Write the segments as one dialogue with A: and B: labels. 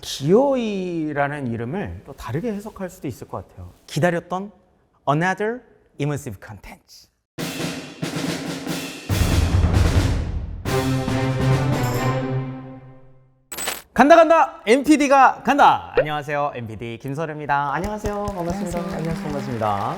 A: 기어이라는 이름을 또 다르게 해석할 수도 있을 것 같아요. 기다렸던 another immersive content. 간다 간다 MPD가 간다. 안녕하세요 MPD 김설입니다. 안녕하세요 반갑습니다. 안녕하세요 반갑습니다.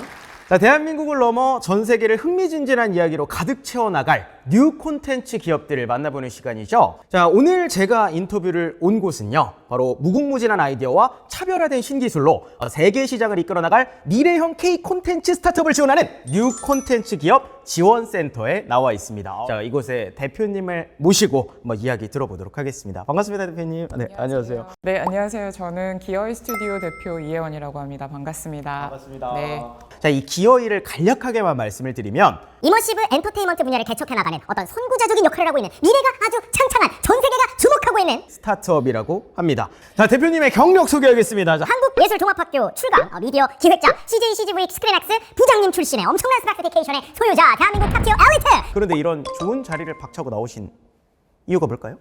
A: 자 대한민국을 넘어 전 세계를 흥미진진한 이야기로 가득 채워 나갈 뉴 콘텐츠 기업들을 만나보는 시간이죠. 자 오늘 제가 인터뷰를 온 곳은요 바로 무궁무진한 아이디어와 차별화된 신기술로 어, 세계 시장을 이끌어 나갈 미래형 K 콘텐츠 스타트업을 지원하는 뉴 콘텐츠 기업 지원센터에 나와 있습니다. 자 이곳에 대표님을 모시고 한번 이야기 들어보도록 하겠습니다. 반갑습니다 대표님. 네 안녕하세요.
B: 네, 안녕하세요. 저는 기어이 스튜디오 대표 이혜원이라고 합니다. 반갑습니다.
A: 반갑습니다.
B: 네.
A: 자, 이 기어이를 간략하게만 말씀을 드리면
C: 이머시브 엔터테인먼트 분야를 개척해 나가는 어떤 선구자적인 역할을 하고 있는 미래가 아주 창창한 전 세계가 주목하고 있는
A: 스타트업이라고 합니다. 자, 대표님의 경력 소개하겠습니다. 자,
C: 한국예술종합학교 출강 어, 미디어 기획자 CJ CGV 스크린엑스 부장님 출신의 엄청난 스타티케이션의 소유자 대한민국 탑티어 엘리트
A: 그런데 이런 좋은 자리를 박차고 나오신 이유가 뭘까요?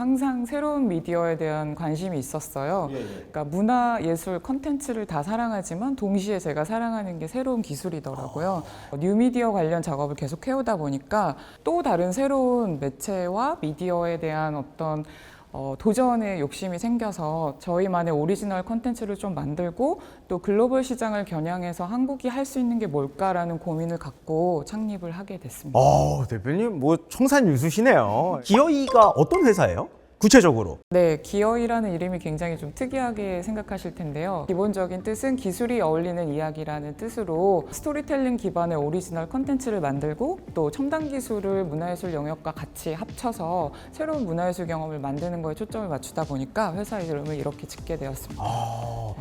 B: 항상 새로운 미디어에 대한 관심이 있었어요. 그러니까 문화, 예술, 컨텐츠를 다 사랑하지만 동시에 제가 사랑하는 게 새로운 기술이더라고요. 뉴미디어 관련 작업을 계속 해오다 보니까 또 다른 새로운 매체와 미디어에 대한 어떤 어, 도전의 욕심이 생겨서 저희만의 오리지널 컨텐츠를 좀 만들고 또 글로벌 시장을 겨냥해서 한국이 할 수 있는 게 뭘까라는 고민을 갖고 창립을 하게 됐습니다.
A: 어, 대표님 뭐 청산 유수시네요. 기어이가 어떤 회사예요? 구체적으로.
B: 네, 기어이라는 이름이 굉장히 좀 특이하게 생각하실 텐데요. 기본적인 뜻은 기술이 어울리는 이야기라는 뜻으로 스토리텔링 기반의 오리지널 컨텐츠를 만들고 또 첨단 기술을 문화예술 영역과 같이 합쳐서 새로운 문화예술 경험을 만드는 거에 초점을 맞추다 보니까 회사 이름을 이렇게 짓게 되었습니다.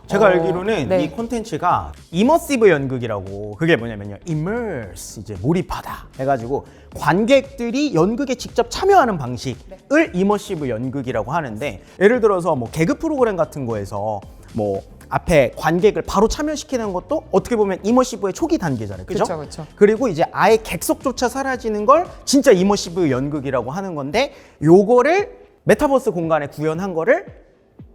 A: 제가
B: 어,
A: 알기로는
B: 네.
A: 이 콘텐츠가 이머시브 연극이라고 그게 뭐냐면요. immerse 이제 몰입하다 해가지고 관객들이 연극에 직접 참여하는 방식을 이머시브 연극이라고 하는데 예를 들어서 뭐 개그 프로그램 같은 거에서 뭐 앞에 관객을 바로 참여시키는 것도 어떻게 보면 이머시브의 초기 단계잖아요. 그죠?
B: 그쵸, 그쵸.
A: 그리고 이제 아예 객석조차 사라지는 걸 진짜 이머시브 연극이라고 하는 건데 요거를 메타버스 공간에 구현한 거를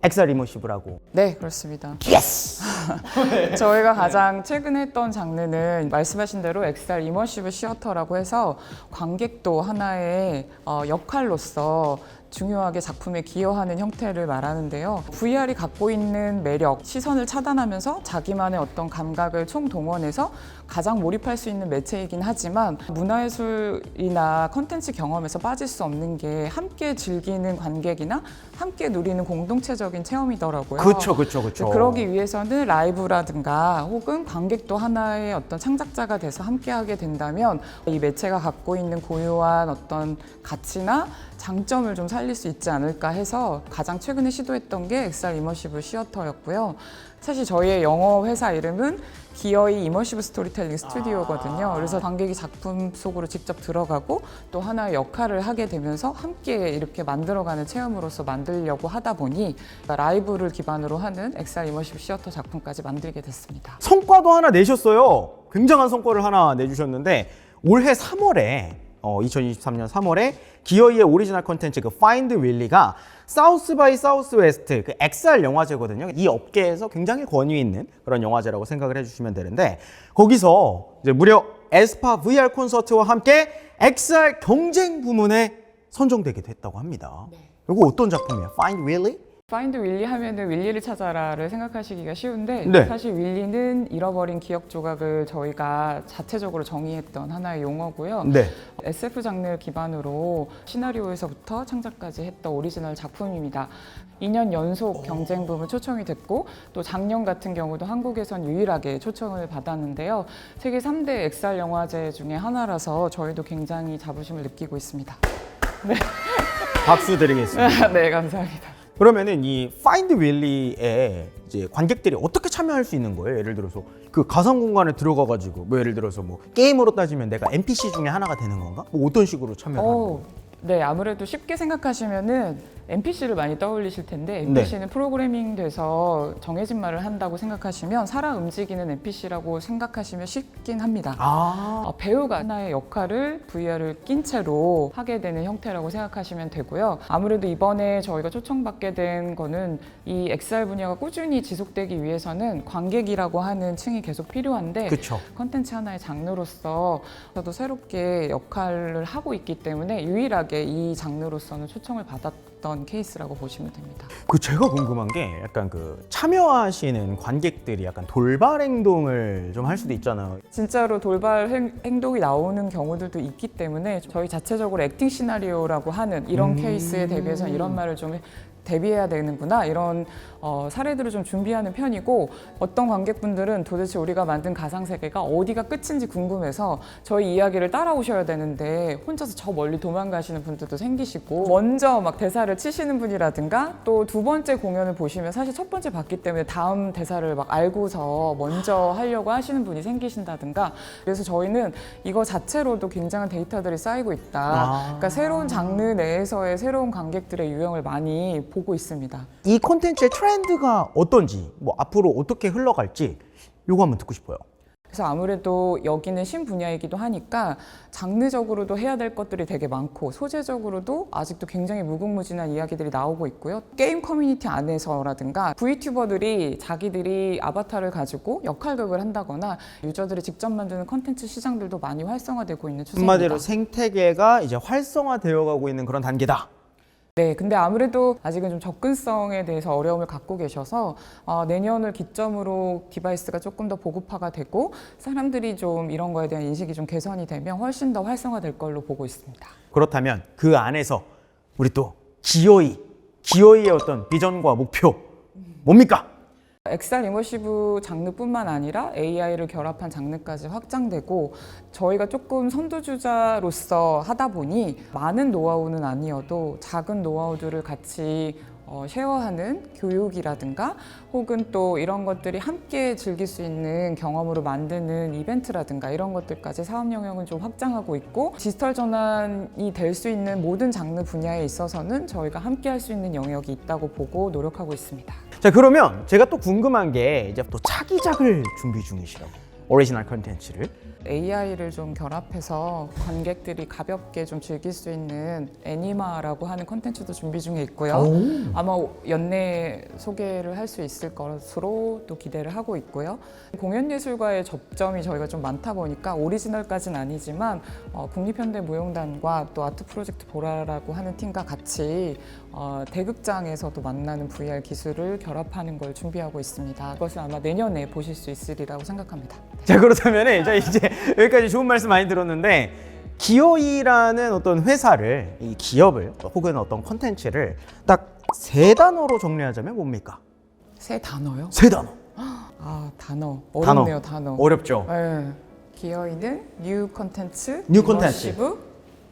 A: 엑셀 이머시브라고
B: 네, 그렇습니다.
A: 예스!
B: 저희가 가장 최근에 했던 장르는 말씀하신 대로 엑셀 이머시브 시어터라고 해서 관객도 하나의 어, 역할로서 중요하게 작품에 기여하는 형태를 말하는데요. VR이 갖고 있는 매력, 시선을 차단하면서 자기만의 어떤 감각을 총동원해서 가장 몰입할 수 있는 매체이긴 하지만 문화예술이나 컨텐츠 경험에서 빠질 수 없는 게 함께 즐기는 관객이나 함께 누리는 공동체적인 체험이더라고요.
A: 그쵸, 그쵸, 그쵸.
B: 그러기 위해서는 라이브라든가 혹은 관객도 하나의 어떤 창작자가 돼서 함께하게 된다면 이 매체가 갖고 있는 고유한 어떤 가치나 장점을 좀 살릴 수 있지 않을까 해서 가장 최근에 시도했던 게 엑셀 이머시브 시어터였고요. 사실 저희의 영어 회사 이름은 기어이 이머시브 스토리텔링 스튜디오거든요. 그래서 관객이 작품 속으로 직접 들어가고 또 하나의 역할을 하게 되면서 함께 이렇게 만들어가는 체험으로서 만들려고 하다 보니 라이브를 기반으로 하는 엑셀 이머시브 시어터 작품까지 만들게 됐습니다.
A: 성과도 하나 내셨어요. 굉장한 성과를 하나 내주셨는데 올해 3월에 어, 2023년 3월에 기어이의 오리지널 콘텐츠 그 파인드 윌리가 사우스 바이 사우스 웨스트 그 XR 영화제거든요. 이 업계에서 굉장히 권위 있는 그런 영화제라고 생각을 해주시면 되는데 거기서 이제 무려 에스파 VR 콘서트와 함께 XR 경쟁 부문에 선정되게 됐다고 합니다. 이거 어떤 작품이에요? Find Willy?
B: 파인드 윌리 하면은 윌리를 찾아라를 생각하시기가 쉬운데
A: 네.
B: 사실 윌리는 잃어버린 기억 조각을 저희가 자체적으로 정의했던 하나의 용어고요.
A: 네.
B: SF 장르 기반으로 시나리오에서부터 창작까지 했던 오리지널 작품입니다. 2년 연속 경쟁 부문 초청이 됐고 또 작년 같은 경우도 한국에선 유일하게 초청을 받았는데요. 세계 3대 엑살 영화제 중에 하나라서 저희도 굉장히 자부심을 느끼고 있습니다.
A: 박수 드리겠습니다.
B: 네, 감사합니다.
A: 그러면은 이 파인드 윌리에 이제 관객들이 어떻게 참여할 수 있는 거예요? 예를 들어서 그 가상 공간에 들어가 가지고 뭐 예를 들어서 뭐 게임으로 따지면 내가 NPC 중에 하나가 되는 건가? 뭐 어떤 식으로 참여를 하는
B: 오,
A: 거예요?
B: 네, 아무래도 쉽게 생각하시면은 NPC를 많이 떠올리실 텐데
A: 네.
B: NPC는 프로그래밍 돼서 정해진 말을 한다고 생각하시면 살아 움직이는 NPC라고 생각하시면 쉽긴 합니다.
A: 아.
B: 어, 배우가 하나의 역할을 VR을 낀 채로 하게 되는 형태라고 생각하시면 되고요. 아무래도 이번에 저희가 초청받게 된 거는 이 XR 분야가 꾸준히 지속되기 위해서는 관객이라고 하는 층이 계속 필요한데. 컨텐츠 하나의 장르로서 저도 새롭게 역할을 하고 있기 때문에 유일하게 이 장르로서는 초청을 받았 던 케이스라고 보시면 됩니다.
A: 그 제가 궁금한 게 약간 그 참여하시는 관객들이 약간 돌발 행동을 좀 할 수도 있잖아요.
B: 진짜로 돌발 행, 행동이 나오는 경우들도 있기 때문에 저희 자체적으로 액팅 시나리오라고 하는 이런
A: 음.
B: 케이스에 대비해서 이런 말을 좀 대비해야 되는구나 이런 어, 사례들을 좀 준비하는 편이고 어떤 관객분들은 도대체 우리가 만든 가상 세계가 어디가 끝인지 궁금해서 저희 이야기를 따라오셔야 되는데 혼자서 저 멀리 도망가시는 분들도 생기시고 먼저 막 대사를 치시는 분이라든가 또 두 번째 공연을 보시면 사실 첫 번째 봤기 때문에 다음 대사를 막 알고서 먼저 하려고 하시는 분이 생기신다든가 그래서 저희는 이거 자체로도 굉장한 데이터들이 쌓이고 있다.
A: 아.
B: 그러니까 새로운 장르 내에서의 새로운 관객들의 유형을 많이 보고 있습니다.
A: 이 콘텐츠의 트렌드가 어떤지, 뭐 앞으로 어떻게 흘러갈지 요거 한번 듣고 싶어요.
B: 그래서 아무래도 여기는 신분야이기도 하니까 장르적으로도 해야 될 것들이 되게 많고 소재적으로도 아직도 굉장히 무궁무진한 이야기들이 나오고 있고요. 게임 커뮤니티 안에서라든가 V튜버들이 자기들이 아바타를 가지고 역할극을 한다거나 유저들이 직접 만드는 컨텐츠 시장들도 많이 활성화되고 있는 추세입니다.
A: 한마디로 생태계가 이제 활성화되어 가고 있는 그런 단계다.
B: 네, 근데 아무래도 아직은 좀 접근성에 대해서 어려움을 갖고 계셔서 어, 내년을 기점으로 디바이스가 조금 더 보급화가 되고 사람들이 좀 이런 거에 대한 인식이 좀 개선이 되면 훨씬 더 활성화될 걸로 보고 있습니다.
A: 그렇다면 그 안에서 우리 또 기어이, 기어이의 어떤 비전과 목표 뭡니까?
B: XR 이머시브 장르뿐만 아니라 AI를 결합한 장르까지 확장되고 저희가 조금 선두주자로서 하다 보니 많은 노하우는 아니어도 작은 노하우들을 같이 어, 쉐어하는 교육이라든가 혹은 또 이런 것들이 함께 즐길 수 있는 경험으로 만드는 이벤트라든가 이런 것들까지 사업 영역은 좀 확장하고 있고 디지털 전환이 될 수 있는 모든 장르 분야에 있어서는 저희가 함께 할 수 있는 영역이 있다고 보고 노력하고 있습니다.
A: 자 그러면 제가 또 궁금한 게 이제 또 차기작을 준비 중이시라고 오리지널 컨텐츠를
B: AI를 좀 결합해서 관객들이 가볍게 좀 즐길 수 있는 애니마라고 하는 컨텐츠도 준비 중에 있고요. 아마 연내 소개를 할 수 있을 것으로 또 기대를 하고 있고요. 공연 예술과의 접점이 저희가 좀 많다 보니까 오리지널까지는 아니지만 어, 국립현대무용단과 또 아트 프로젝트 보라라고 하는 팀과 같이 어, 대극장에서도 만나는 VR 기술을 결합하는 걸 준비하고 있습니다. 그것을 아마 내년에 보실 수 있으리라고 생각합니다.
A: 자 그렇다면 이제 이제 여기까지 좋은 말씀 많이 들었는데 기어이라는 어떤 회사를 이 기업을 혹은 어떤 컨텐츠를 딱 세 단어로 정리하자면 뭡니까?
B: 새 단어요?
A: 세 단어.
B: 아 단어 어렵네요 단어.
A: 어렵죠.
B: 네. 기어있는 뉴 컨텐츠,
A: 뉴 컨텐츠.
B: 이머시브,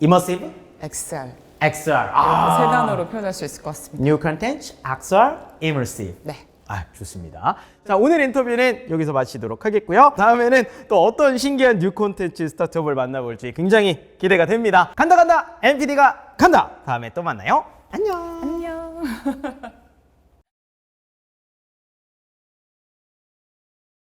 A: 이머시브,
B: XR
A: XR. 아.
B: 세 단어로 표현할 수 있을 것 같습니다.
A: 뉴 컨텐츠, XR, immersive.
B: 네.
A: 아, 좋습니다. 자, 오늘 인터뷰는 여기서 마치도록 하겠고요. 다음에는 또 어떤 신기한 뉴 콘텐츠 스타트업을 만나볼지 굉장히 기대가 됩니다. 간다 간다. NPD가 간다. 다음에 또 만나요. 안녕.
B: 안녕.